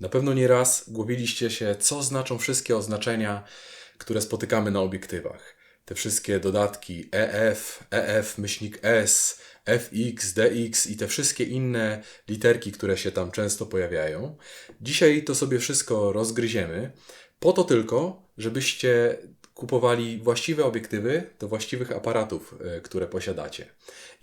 Na pewno nie raz głowiliście się, co znaczą wszystkie oznaczenia, które spotykamy na obiektywach. Te wszystkie dodatki EF, EF, myślnik S, FX, DX i te wszystkie inne literki, które się tam często pojawiają. Dzisiaj to sobie wszystko rozgryziemy, po to tylko, żebyście kupowali właściwe obiektywy do właściwych aparatów, e, które posiadacie.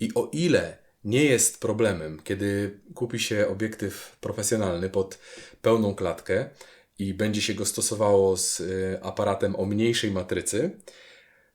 I o ile nie jest problemem, kiedy kupi się obiektyw profesjonalny pod pełną klatkę i będzie się go stosowało z y, aparatem o mniejszej matrycy,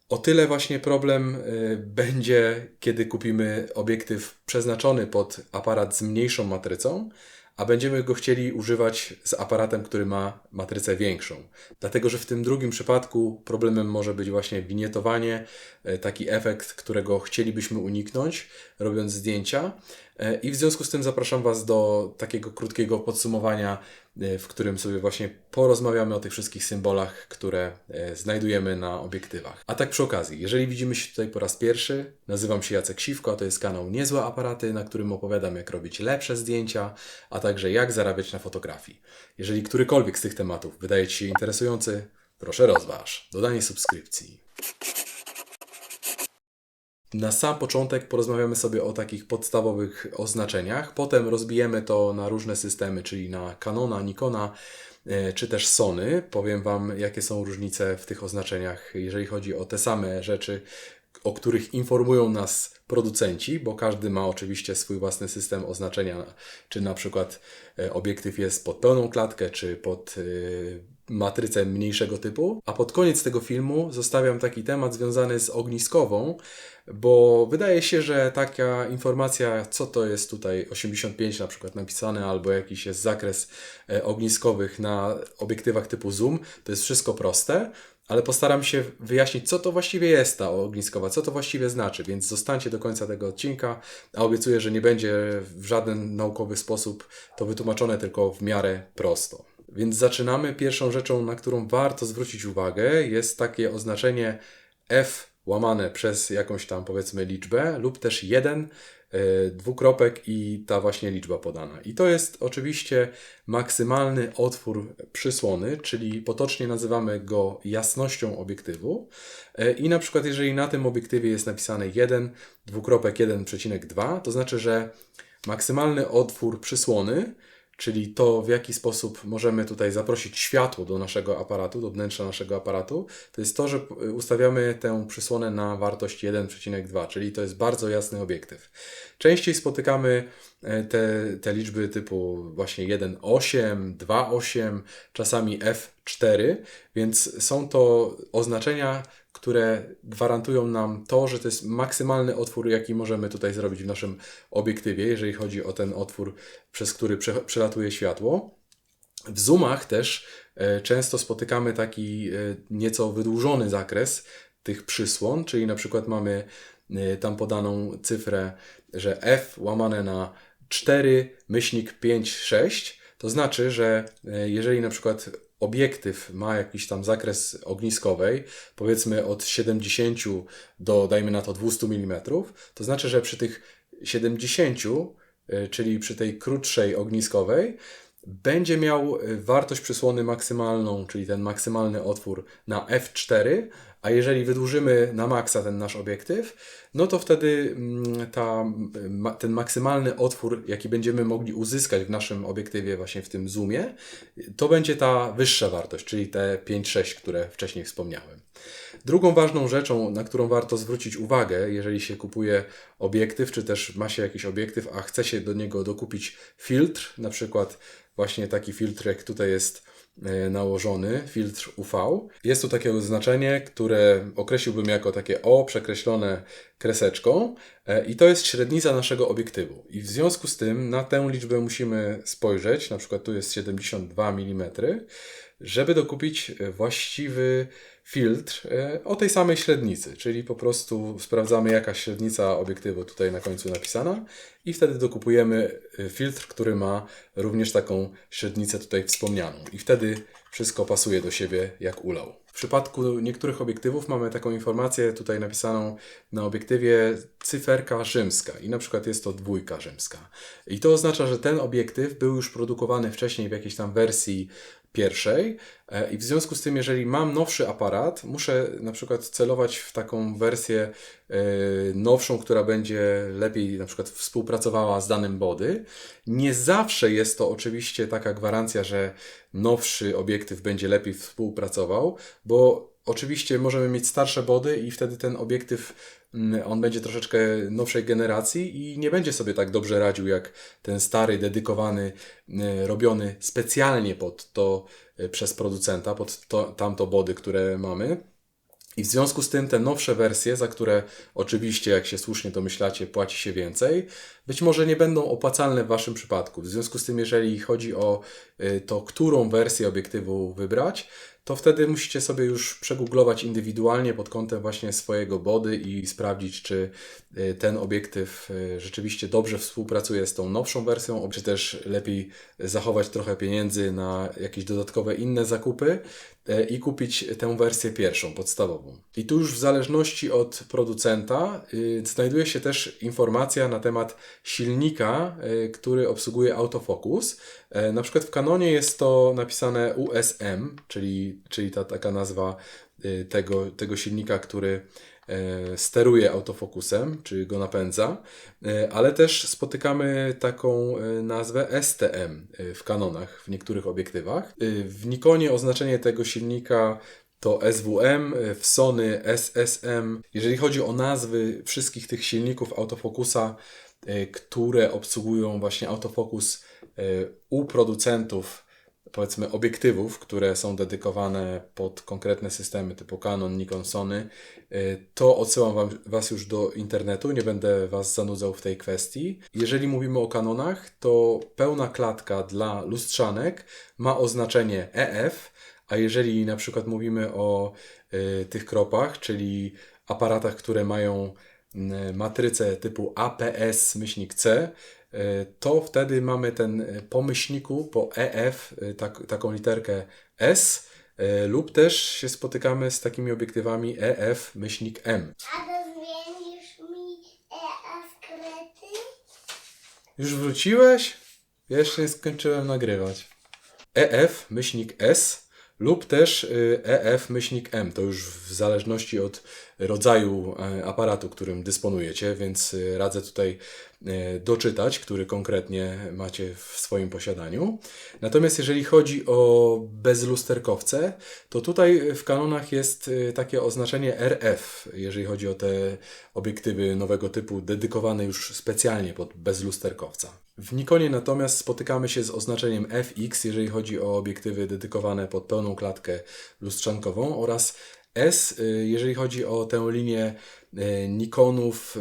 o tyle właśnie problem y, będzie, kiedy kupimy obiektyw przeznaczony pod aparat z mniejszą matrycą, a będziemy go chcieli używać z aparatem, który ma matrycę większą. Dlatego, że w tym drugim przypadku problemem może być właśnie winietowanie, e, taki efekt, którego chcielibyśmy uniknąć, robiąc zdjęcia. E, I w związku z tym zapraszam Was do takiego krótkiego podsumowania, e, w którym sobie właśnie porozmawiamy o tych wszystkich symbolach, które e, znajdujemy na obiektywach. A tak przy okazji, jeżeli widzimy się tutaj po raz pierwszy, nazywam się Jacek Siwko, a to jest kanał Niezłe Aparaty, na którym opowiadam jak robić lepsze zdjęcia, a także jak zarabiać na fotografii. Jeżeli którykolwiek z tych tematów wydaje Ci się interesujący, proszę rozważ. Dodanie subskrypcji. Na sam początek porozmawiamy sobie o takich podstawowych oznaczeniach, potem rozbijemy to na różne systemy, czyli na Canona, Nikona e, czy też Sony. Powiem Wam, jakie są różnice w tych oznaczeniach, jeżeli chodzi o te same rzeczy, o których informują nas producenci, bo każdy ma oczywiście swój własny system oznaczenia, czy na przykład e, obiektyw jest pod pełną klatkę, czy pod e, matrycę mniejszego typu. A pod koniec tego filmu zostawiam taki temat związany z ogniskową, bo wydaje się, że taka informacja, co to jest tutaj 85 na przykład napisane, albo jakiś jest zakres e, ogniskowych na obiektywach typu zoom, to jest wszystko proste, ale postaram się wyjaśnić, co to właściwie jest ta ogniskowa, co to właściwie znaczy, więc zostańcie do końca tego odcinka, a obiecuję, że nie będzie w żaden naukowy sposób to wytłumaczone, tylko w miarę prosto. Więc zaczynamy. Pierwszą rzeczą, na którą warto zwrócić uwagę, jest takie oznaczenie F łamane przez jakąś tam powiedzmy liczbę lub też jeden e, dwukropek i ta właśnie liczba podana. I to jest oczywiście maksymalny otwór przysłony, czyli potocznie nazywamy go jasnością obiektywu. E, I na przykład jeżeli na tym obiektywie jest napisane 1 dwukropek 1,2, to znaczy, że maksymalny otwór przysłony czyli to, w jaki sposób możemy tutaj zaprosić światło do naszego aparatu, do wnętrza naszego aparatu, to jest to, że ustawiamy tę przysłonę na wartość 1,2, czyli to jest bardzo jasny obiektyw. Częściej spotykamy e, te, te liczby typu właśnie 1,8, 2,8, czasami F4, więc są to oznaczenia, które gwarantują nam to, że to jest maksymalny otwór, jaki możemy tutaj zrobić w naszym obiektywie, jeżeli chodzi o ten otwór, przez który przelatuje światło. W zoomach też e, często spotykamy taki e, nieco wydłużony zakres tych przysłon, czyli na przykład mamy e, tam podaną cyfrę, że f łamane na 4 myślnik 5, 6, to znaczy, że jeżeli na przykład obiektyw ma jakiś tam zakres ogniskowej, powiedzmy od 70 do dajmy na to 200 mm, to znaczy, że przy tych 70, e, czyli przy tej krótszej ogniskowej, będzie miał e, wartość przysłony maksymalną, czyli ten maksymalny otwór na f4, a jeżeli wydłużymy na maksa ten nasz obiektyw, no to wtedy mm, ta, ten maksymalny otwór, jaki będziemy mogli uzyskać w naszym obiektywie, właśnie w tym zoomie, to będzie ta wyższa wartość, czyli te 5-6, które wcześniej wspomniałem. Drugą ważną rzeczą, na którą warto zwrócić uwagę, jeżeli się kupuje obiektyw, czy też ma się jakiś obiektyw, a chce się do niego dokupić filtr, na przykład właśnie taki filtr, jak tutaj jest E, nałożony filtr UV. Jest tu takie oznaczenie, które określiłbym jako takie O przekreślone kreseczką e, i to jest średnica naszego obiektywu. I w związku z tym na tę liczbę musimy spojrzeć, na przykład tu jest 72 mm, żeby dokupić właściwy filtr e, o tej samej średnicy, czyli po prostu sprawdzamy jaka średnica obiektywu tutaj na końcu napisana i wtedy dokupujemy e, filtr, który ma również taką średnicę tutaj wspomnianą i wtedy wszystko pasuje do siebie jak ulał. W przypadku niektórych obiektywów mamy taką informację tutaj napisaną na obiektywie cyferka rzymska i na przykład jest to dwójka rzymska. I to oznacza, że ten obiektyw był już produkowany wcześniej w jakiejś tam wersji pierwszej e, i w związku z tym, jeżeli mam nowszy aparat, muszę na przykład celować w taką wersję e, nowszą, która będzie lepiej na przykład współpracowała z danym body. Nie zawsze jest to oczywiście taka gwarancja, że nowszy obiektyw będzie lepiej współpracował, bo Oczywiście możemy mieć starsze body i wtedy ten obiektyw mm, on będzie troszeczkę nowszej generacji i nie będzie sobie tak dobrze radził jak ten stary, dedykowany, mm, robiony specjalnie pod to y, przez producenta, pod to, tamto body, które mamy. I w związku z tym te nowsze wersje, za które oczywiście, jak się słusznie domyślacie, płaci się więcej, być może nie będą opłacalne w Waszym przypadku. W związku z tym, jeżeli chodzi o y, to, którą wersję obiektywu wybrać, to wtedy musicie sobie już przegooglować indywidualnie pod kątem właśnie swojego body i sprawdzić, czy y, ten obiektyw y, rzeczywiście dobrze współpracuje z tą nowszą wersją, czy też lepiej zachować trochę pieniędzy na jakieś dodatkowe inne zakupy y, i kupić tę wersję pierwszą, podstawową. I tu już w zależności od producenta znajduje się też informacja na temat silnika, który obsługuje autofokus. Na przykład w Canonie jest to napisane USM, czyli czyli, ta taka nazwa y, tego, tego silnika, który e, steruje autofokusem, czy go napędza, e, ale też spotykamy taką e, nazwę STM w kanonach, w niektórych obiektywach. W Nikonie oznaczenie tego silnika to SWM, w Sony SSM. Jeżeli chodzi o nazwy wszystkich tych silników autofokusa, które obsługują właśnie autofokus u producentów powiedzmy obiektywów, które są dedykowane pod konkretne systemy typu Canon, Nikon, Sony, y, to odsyłam wam, Was już do internetu, nie będę Was zanudzał w tej kwestii. Jeżeli mówimy o kanonach, to pełna klatka dla lustrzanek ma oznaczenie EF, a jeżeli na przykład mówimy o y, tych kropach, czyli aparatach, które mają y, matrycę typu APS-C, to wtedy mamy ten e, po myślniku, po EF, e, tak, taką literkę S, lub też się spotykamy z takimi obiektywami EF, myślnik M. A zmienisz mi EF krety? Już wróciłeś? Jeszcze nie skończyłem nagrywać. EF, myślnik S lub też EF, myślnik M. To już w zależności od rodzaju aparatu, którym dysponujecie, więc radzę tutaj E, doczytać, który konkretnie macie w swoim posiadaniu. Natomiast jeżeli chodzi o bezlusterkowce, to tutaj w kanonach jest e, takie oznaczenie RF, jeżeli chodzi o te obiektywy nowego typu dedykowane już specjalnie pod bezlusterkowca. W Nikonie natomiast spotykamy się z oznaczeniem FX, jeżeli chodzi o obiektywy dedykowane pod pełną klatkę lustrzankową oraz S, y, jeżeli chodzi o tę linię y, Nikonów,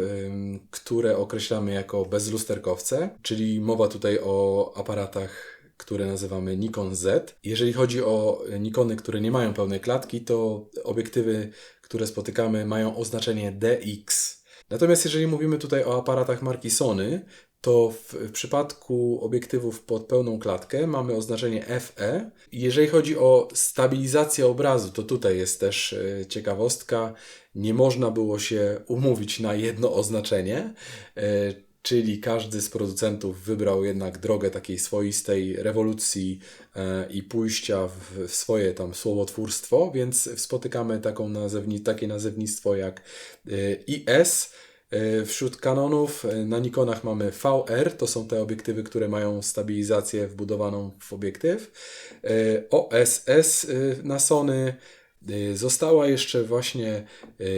które określamy jako bezlusterkowce, czyli mowa tutaj o aparatach, które nazywamy Nikon Z. Jeżeli chodzi o Nikony, które nie mają pełnej klatki, to obiektywy, które spotykamy, mają oznaczenie DX. Natomiast jeżeli mówimy tutaj o aparatach marki Sony, to w, przypadku obiektywów pod pełną klatkę mamy oznaczenie FE. Jeżeli chodzi o stabilizację obrazu, to tutaj jest też e, ciekawostka. Nie można było się umówić na jedno oznaczenie, e, czyli każdy z producentów wybrał jednak drogę takiej swoistej rewolucji e, i pójścia w, swoje tam słowotwórstwo, więc spotykamy taką nazewni, takie nazewnictwo jak IS wśród kanonów e, na Nikonach mamy VR, to są te obiektywy, które mają stabilizację wbudowaną w obiektyw. E, OSS na Sony. Została jeszcze właśnie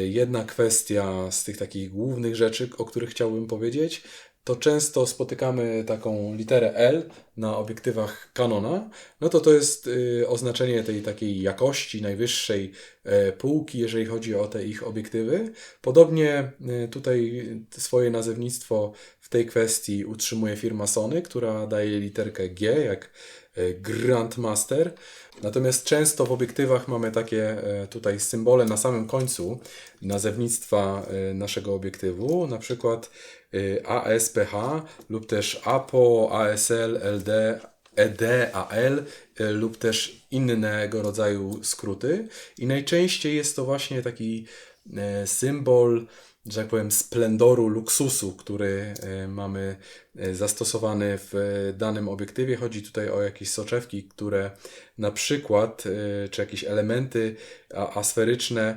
jedna kwestia z tych takich głównych rzeczy, o których chciałbym powiedzieć to często spotykamy taką literę L na obiektywach Canona, no to to jest y, oznaczenie tej takiej jakości najwyższej y, półki, jeżeli chodzi o te ich obiektywy. Podobnie y, tutaj swoje nazewnictwo w tej kwestii utrzymuje firma Sony, która daje literkę G, jak y, Grandmaster. Natomiast często w obiektywach mamy takie y, tutaj symbole na samym końcu nazewnictwa naszego obiektywu, na przykład ASPH lub też APO, ASL, LD, ED, AL e, lub też innego rodzaju skróty. I najczęściej jest to właśnie taki e, symbol, że tak powiem, splendoru, luksusu, który mamy zastosowany w danym obiektywie. Chodzi tutaj o jakieś soczewki, które na przykład, czy jakieś elementy asferyczne,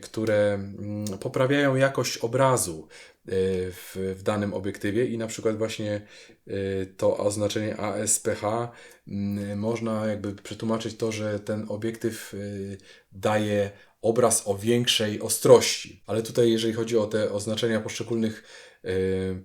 które mm, poprawiają jakość obrazu w, w danym obiektywie i na przykład właśnie e, to oznaczenie ASPH mm, można jakby przetłumaczyć to, że ten obiektyw e, daje obraz o większej ostrości. Ale tutaj, jeżeli chodzi o te oznaczenia poszczególnych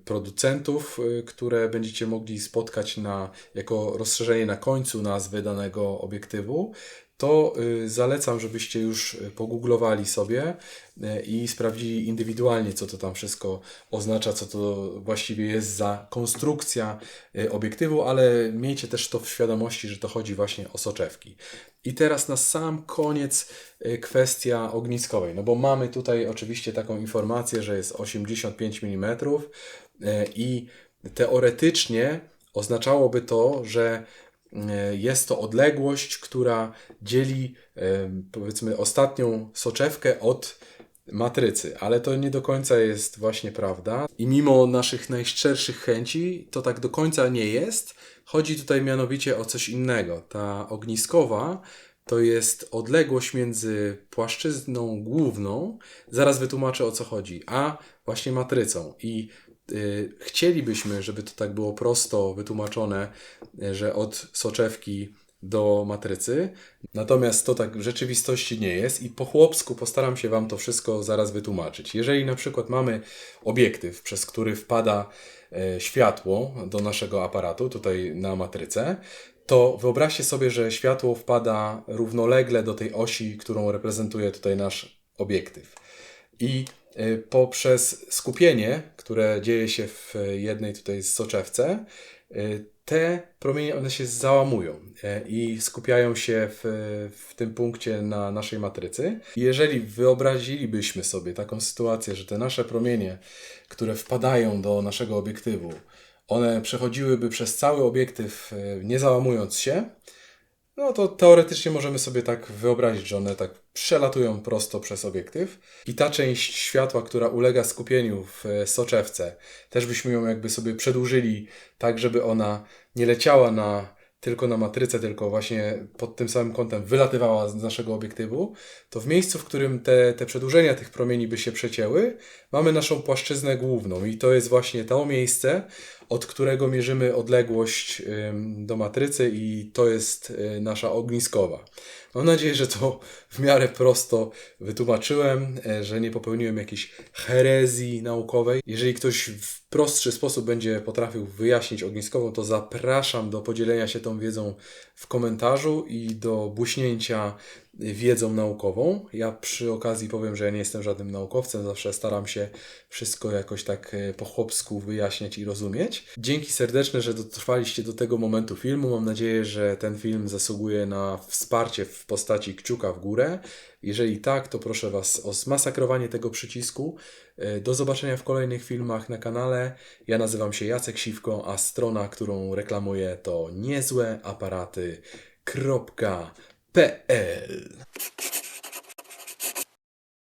producentów, które będziecie mogli spotkać na, jako rozszerzenie na końcu nazwy danego obiektywu, to y, zalecam, żebyście już y, pogooglowali sobie y, i sprawdzili indywidualnie, co to tam wszystko oznacza, co to właściwie jest za konstrukcja obiektywu, ale miejcie też to w świadomości, że to chodzi właśnie o soczewki. I teraz na sam koniec kwestia ogniskowej, no bo mamy tutaj oczywiście taką informację, że jest 85 mm i teoretycznie oznaczałoby to, że jest to odległość, która dzieli e, powiedzmy ostatnią soczewkę od matrycy, ale to nie do końca jest właśnie prawda. I mimo naszych najszczerszych chęci, to tak do końca nie jest. Chodzi tutaj mianowicie o coś innego. Ta ogniskowa to jest odległość między płaszczyzną główną, zaraz wytłumaczę o co chodzi, a właśnie matrycą. I chcielibyśmy, żeby to tak było prosto wytłumaczone, y, że od soczewki do matrycy. Natomiast to tak w rzeczywistości nie jest i po chłopsku postaram się Wam to wszystko zaraz wytłumaczyć. Jeżeli na przykład mamy obiektyw, przez który wpada e, światło do naszego aparatu, tutaj na matrycę, to wyobraźcie sobie, że światło wpada równolegle do tej osi, którą reprezentuje tutaj nasz obiektyw. I y, poprzez skupienie, które dzieje się w jednej tutaj soczewce, y, te promienie one się załamują e, i skupiają się w, w tym punkcie na naszej matrycy. Jeżeli wyobrazilibyśmy sobie taką sytuację, że te nasze promienie, które wpadają do naszego obiektywu, one przechodziłyby przez cały obiektyw, e, nie załamując się, no to teoretycznie możemy sobie tak wyobrazić, że one tak przelatują prosto przez obiektyw. I ta część światła, która ulega skupieniu w soczewce, też byśmy ją jakby sobie przedłużyli tak, żeby ona nie leciała na, tylko na matrycę, tylko właśnie pod tym samym kątem wylatywała z naszego obiektywu, to w miejscu, w którym te, te przedłużenia tych promieni by się przecięły, mamy naszą płaszczyznę główną i to jest właśnie to miejsce, od którego mierzymy odległość do matrycy i to jest y, nasza ogniskowa. Mam nadzieję, że to w miarę prosto wytłumaczyłem, e, że nie popełniłem jakiejś herezji naukowej. Jeżeli ktoś w prostszy sposób będzie potrafił wyjaśnić ogniskową, to zapraszam do podzielenia się tą wiedzą w komentarzu i do buśnięcia wiedzą naukową. Ja przy okazji powiem, że ja nie jestem żadnym naukowcem, zawsze staram się wszystko jakoś tak e, po chłopsku wyjaśniać i rozumieć. Dzięki serdeczne, że dotrwaliście do tego momentu filmu. Mam nadzieję, że ten film zasługuje na wsparcie w postaci kciuka w górę. Jeżeli tak, to proszę Was o zmasakrowanie tego przycisku. E, Do zobaczenia w kolejnych filmach na kanale. Ja nazywam się Jacek Siwko, a strona, którą reklamuję to niezłeaparaty.pl www.pl.